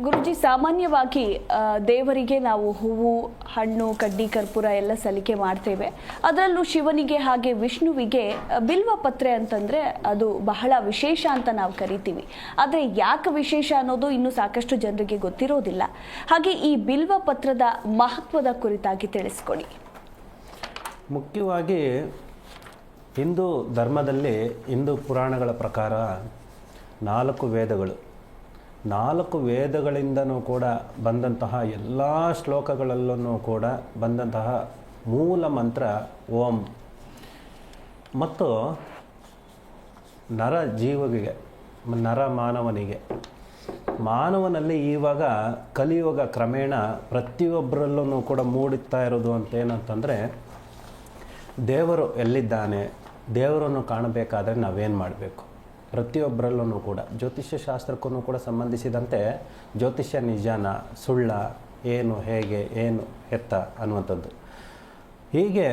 ಗುರುಜಿ, ಸಾಮಾನ್ಯವಾಗಿ ದೇವರಿಗೆ ನಾವು ಹೂವು, ಹಣ್ಣು, ಕಡ್ಡಿ, ಕರ್ಪೂರ ಎಲ್ಲ ಸಲಿಕೆ ಮಾಡ್ತೇವೆ. ಅದರಲ್ಲೂ ಶಿವನಿಗೆ ಹಾಗೆ ವಿಷ್ಣುವಿಗೆ ಬಿಲ್ವ ಪತ್ರೆ ಅಂತಂದರೆ ಅದು ಬಹಳ ವಿಶೇಷ ಅಂತ ನಾವು ಕರಿತೀವಿ. ಆದರೆ ಯಾಕೆ ವಿಶೇಷ ಅನ್ನೋದು ಇನ್ನೂ ಸಾಕಷ್ಟು ಜನರಿಗೆ ಗೊತ್ತಿರೋದಿಲ್ಲ. ಹಾಗೆ ಈ ಬಿಲ್ವ ಪತ್ರದ ಮಹತ್ವದ ಕುರಿತಾಗಿ ತಿಳಿಸ್ಕೊಡಿ. ಮುಖ್ಯವಾಗಿ ಹಿಂದೂ ಧರ್ಮದಲ್ಲಿ ಹಿಂದೂ ಪುರಾಣಗಳ ಪ್ರಕಾರ ನಾಲ್ಕು ವೇದಗಳು. ನಾಲ್ಕು ವೇದಗಳಿಂದನೂ ಕೂಡ ಬಂದಂತಹ ಎಲ್ಲ ಶ್ಲೋಕಗಳಲ್ಲೂ ಕೂಡ ಬಂದಂತಹ ಮೂಲ ಮಂತ್ರ ಓಂ. ಮತ್ತು ನರ ಜೀವಿಗೆ, ನರ ಮಾನವನಿಗೆ. ಮಾನವನಲ್ಲಿ ಇವಾಗ ಕಲಿಯುಗ ಕ್ರಮೇಣ ಪ್ರತಿಯೊಬ್ಬರಲ್ಲೂ ಕೂಡ ಮೂಡುತ್ತಾ ಇರೋದು ಅಂತ ಏನಂತಂದರೆ ದೇವರು ಎಲ್ಲಿದ್ದಾನೆ, ದೇವರನ್ನು ಕಾಣಬೇಕಾದರೆ ನಾವೇನು ಮಾಡಬೇಕು? ಪ್ರತಿಯೊಬ್ಬರಲ್ಲೂ ಕೂಡ. ಜ್ಯೋತಿಷ್ಯ ಶಾಸ್ತ್ರಕ್ಕೂ ಕೂಡ ಸಂಬಂಧಿಸಿದಂತೆ ಜ್ಯೋತಿಷ್ಯ ನಿಜಾನ, ಸುಳ್ಳ, ಏನು, ಹೇಗೆ, ಏನು ಹೆತ್ತ ಅನ್ನುವಂಥದ್ದು. ಹೀಗೆ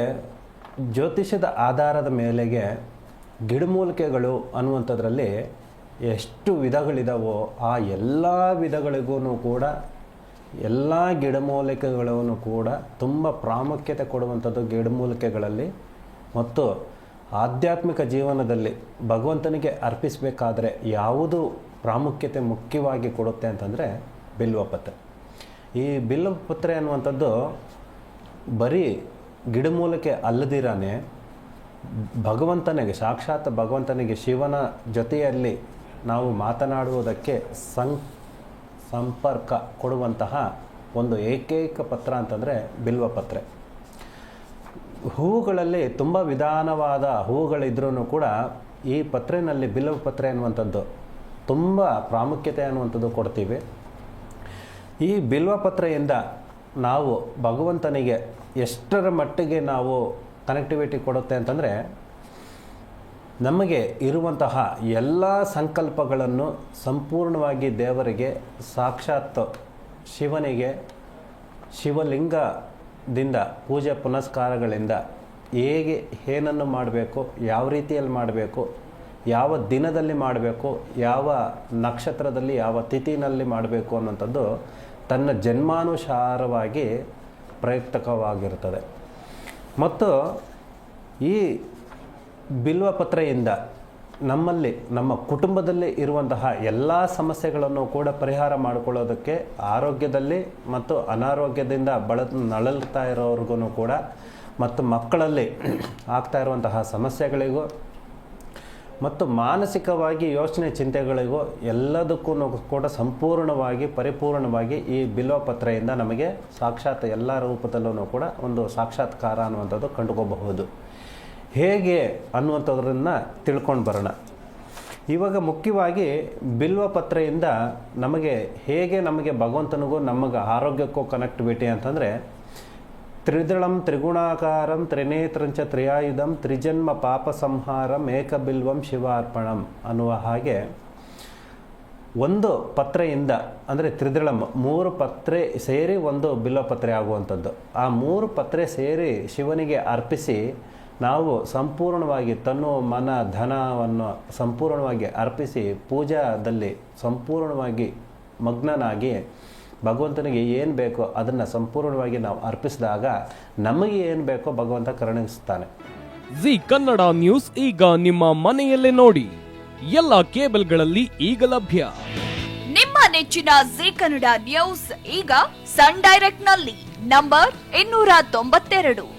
ಜ್ಯೋತಿಷ್ಯದ ಆಧಾರದ ಮೇಲೆಗೆ ಗಿಡಮೂಲಿಕೆಗಳು ಅನ್ನುವಂಥದ್ರಲ್ಲಿ ಎಷ್ಟು ವಿಧಗಳಿದಾವೋ ಆ ಎಲ್ಲ ವಿಧಗಳಿಗೂ ಕೂಡ, ಎಲ್ಲ ಗಿಡಮೂಲಿಕೆಗಳನ್ನು ಕೂಡ ತುಂಬ ಪ್ರಾಮುಖ್ಯತೆ ಕೊಡುವಂಥದ್ದು ಗಿಡಮೂಲಿಕೆಗಳಲ್ಲಿ. ಮತ್ತು ಆಧ್ಯಾತ್ಮಿಕ ಜೀವನದಲ್ಲಿ ಭಗವಂತನಿಗೆ ಅರ್ಪಿಸಬೇಕಾದ್ರೆ ಯಾವುದು ಪ್ರಾಮುಖ್ಯತೆ ಮುಖ್ಯವಾಗಿ ಕೊಡುತ್ತೆ ಅಂತಂದರೆ ಬಿಲ್ವಪತ್ರೆ ಈ ಬಿಲ್ವಪತ್ರೆ ಅನ್ನುವಂಥದ್ದು ಬರೀ ಗಿಡಮೂಲಿಕೆ ಅಲ್ಲದಿರಾನೆ ಭಗವಂತನಿಗೆ, ಸಾಕ್ಷಾತ್ ಭಗವಂತನಿಗೆ ಶಿವನ ಜೊತೆಯಲ್ಲಿ ನಾವು ಮಾತನಾಡುವುದಕ್ಕೆ ಸಂ, ಸಂಪರ್ಕ ಕೊಡುವಂತಹ ಒಂದು ಏಕೈಕ ಪತ್ರ ಅಂತಂದರೆ ಬಿಲ್ವಪತ್ರೆ ಹೂವುಗಳಲ್ಲಿ ತುಂಬ ವಿಧಾನವಾದ ಹೂವುಗಳಿದ್ರೂ ಕೂಡ ಈ ಪತ್ರೆನಲ್ಲಿ ಬಿಲ್ವಪತ್ರೆ ಅನ್ನುವಂಥದ್ದು ತುಂಬ ಪ್ರಾಮುಖ್ಯತೆ ಅನ್ನುವಂಥದ್ದು ಕೊಡ್ತೀವಿ. ಈ ಬಿಲ್ವಪತ್ರೆಯಿಂದ ನಾವು ಭಗವಂತನಿಗೆ ಎಷ್ಟರ ಮಟ್ಟಿಗೆ ನಾವು ಕನೆಕ್ಟಿವಿಟಿ ಕೊಡುತ್ತೆ ಅಂತಂದರೆ ನಮಗೆ ಇರುವಂತಹ ಎಲ್ಲ ಸಂಕಲ್ಪಗಳನ್ನು ಸಂಪೂರ್ಣವಾಗಿ ದೇವರಿಗೆ ಸಾಕ್ಷಾತ್ ಶಿವನಿಗೆ ಶಿವಲಿಂಗದಿಂದ ಪೂಜೆ ಪುನಸ್ಕಾರಗಳಿಂದ ಹೇಗೆ ಏನನ್ನು ಮಾಡಬೇಕು, ಯಾವ ರೀತಿಯಲ್ಲಿ ಮಾಡಬೇಕು, ಯಾವ ದಿನದಲ್ಲಿ ಮಾಡಬೇಕು, ಯಾವ ನಕ್ಷತ್ರದಲ್ಲಿ, ಯಾವ ತಿಥಿನಲ್ಲಿ ಮಾಡಬೇಕು ಅನ್ನೋಂಥದ್ದು ತನ್ನ ಜನ್ಮಾನುಸಾರವಾಗಿ ಪ್ರಯುಕ್ತಕವಾಗಿರುತ್ತದೆ. ಮತ್ತು ಈ ಬಿಲ್ವಪತ್ರೆಯಿಂದ ನಮ್ಮಲ್ಲಿ, ನಮ್ಮ ಕುಟುಂಬದಲ್ಲಿ ಇರುವಂತಹ ಎಲ್ಲ ಸಮಸ್ಯೆಗಳನ್ನು ಕೂಡ ಪರಿಹಾರ ಮಾಡಿಕೊಳ್ಳೋದಕ್ಕೆ ಆರೋಗ್ಯದಲ್ಲಿ ಮತ್ತು ಅನಾರೋಗ್ಯದಿಂದ ಬಳ ನಳಲ್ತಾ ಇರೋರಿಗೂ ಕೂಡ ಮತ್ತು ಮಕ್ಕಳಲ್ಲಿ ಆಗ್ತಾ ಇರುವಂತಹ ಸಮಸ್ಯೆಗಳಿಗೂ ಮತ್ತು ಮಾನಸಿಕವಾಗಿ ಯೋಚನೆ ಚಿಂತೆಗಳಿಗೂ ಎಲ್ಲದಕ್ಕೂ ಕೂಡ ಸಂಪೂರ್ಣವಾಗಿ, ಪರಿಪೂರ್ಣವಾಗಿ ಈ ಬಿಲ್ವಪತ್ರೆಯಿಂದ ನಮಗೆ ಸಾಕ್ಷಾತ್ ಎಲ್ಲ ರೂಪದಲ್ಲೂ ಕೂಡ ಒಂದು ಸಾಕ್ಷಾತ್ಕಾರ ಅನ್ನುವಂಥದ್ದು ಕಂಡುಕೋಬಹುದು. ಹೇಗೆ ಅನ್ನುವಂಥದ್ರನ್ನ ತಿಳ್ಕೊಂಡು ಬರೋಣ. ಇವಾಗ ಮುಖ್ಯವಾಗಿ ಬಿಲ್ವಪತ್ರೆಯಿಂದ ನಮಗೆ ಹೇಗೆ ನಮಗೆ ಭಗವಂತನಿಗೂ ನಮಗೆ ಆರೋಗ್ಯಕ್ಕೂ ಕನೆಕ್ಟಿವಿಟಿ ಅಂತಂದರೆ, ತ್ರಿದಳಂ ತ್ರಿಗುಣಾಕಾರಂ ತ್ರಿನೇತ್ರಂಚ ತ್ರಿಯಾಯುಧಂ ತ್ರಿಜನ್ಮ ಪಾಪ ಸಂಹಾರಂ ಏಕಬಿಲ್ವಂ ಶಿವಾರ್ಪಣಂ ಅನ್ನುವ ಹಾಗೆ ಒಂದು ಪತ್ರೆಯಿಂದ, ಅಂದರೆ ತ್ರಿದಳಂ ಮೂರು ಪತ್ರೆ ಸೇರಿ ಒಂದು ಬಿಲ್ವಪತ್ರೆ ಆಗುವಂಥದ್ದು. ಆ ಮೂರು ಪತ್ರೆ ಸೇರಿ ಶಿವನಿಗೆ ಅರ್ಪಿಸಿ ನಾವು ಸಂಪೂರ್ಣವಾಗಿ ತನ್ನು ಮನ ಧನವನ್ನು ಸಂಪೂರ್ಣವಾಗಿ ಅರ್ಪಿಸಿ ಪೂಜಾದಲ್ಲಿ ಸಂಪೂರ್ಣವಾಗಿ ಮಗ್ನನಾಗಿ ಭಗವಂತನಿಗೆ ಏನು ಬೇಕೋ ಅದನ್ನು ಸಂಪೂರ್ಣವಾಗಿ ನಾವು ಅರ್ಪಿಸಿದಾಗ ನಮಗೆ ಏನು ಬೇಕೋ ಭಗವಂತ ಕರುಣಿಸ್ತಾನೆ ಜಿ ಕನ್ನಡ ನ್ಯೂಸ್ ಈಗ ನಿಮ್ಮ ಮನೆಯಲ್ಲೇ ನೋಡಿ. ಎಲ್ಲ ಕೇಬಲ್ಗಳಲ್ಲಿ ಈಗ ಲಭ್ಯ. ನಿಮ್ಮ ನೆಚ್ಚಿನ ಜಿ ಕನ್ನಡ ನ್ಯೂಸ್ ಈಗ ಸನ್ ಡೈರೆಕ್ಟ್ನಲ್ಲಿ ನಂಬರ್ ಇನ್ನೂರ ತೊಂಬತ್ತೆರಡು.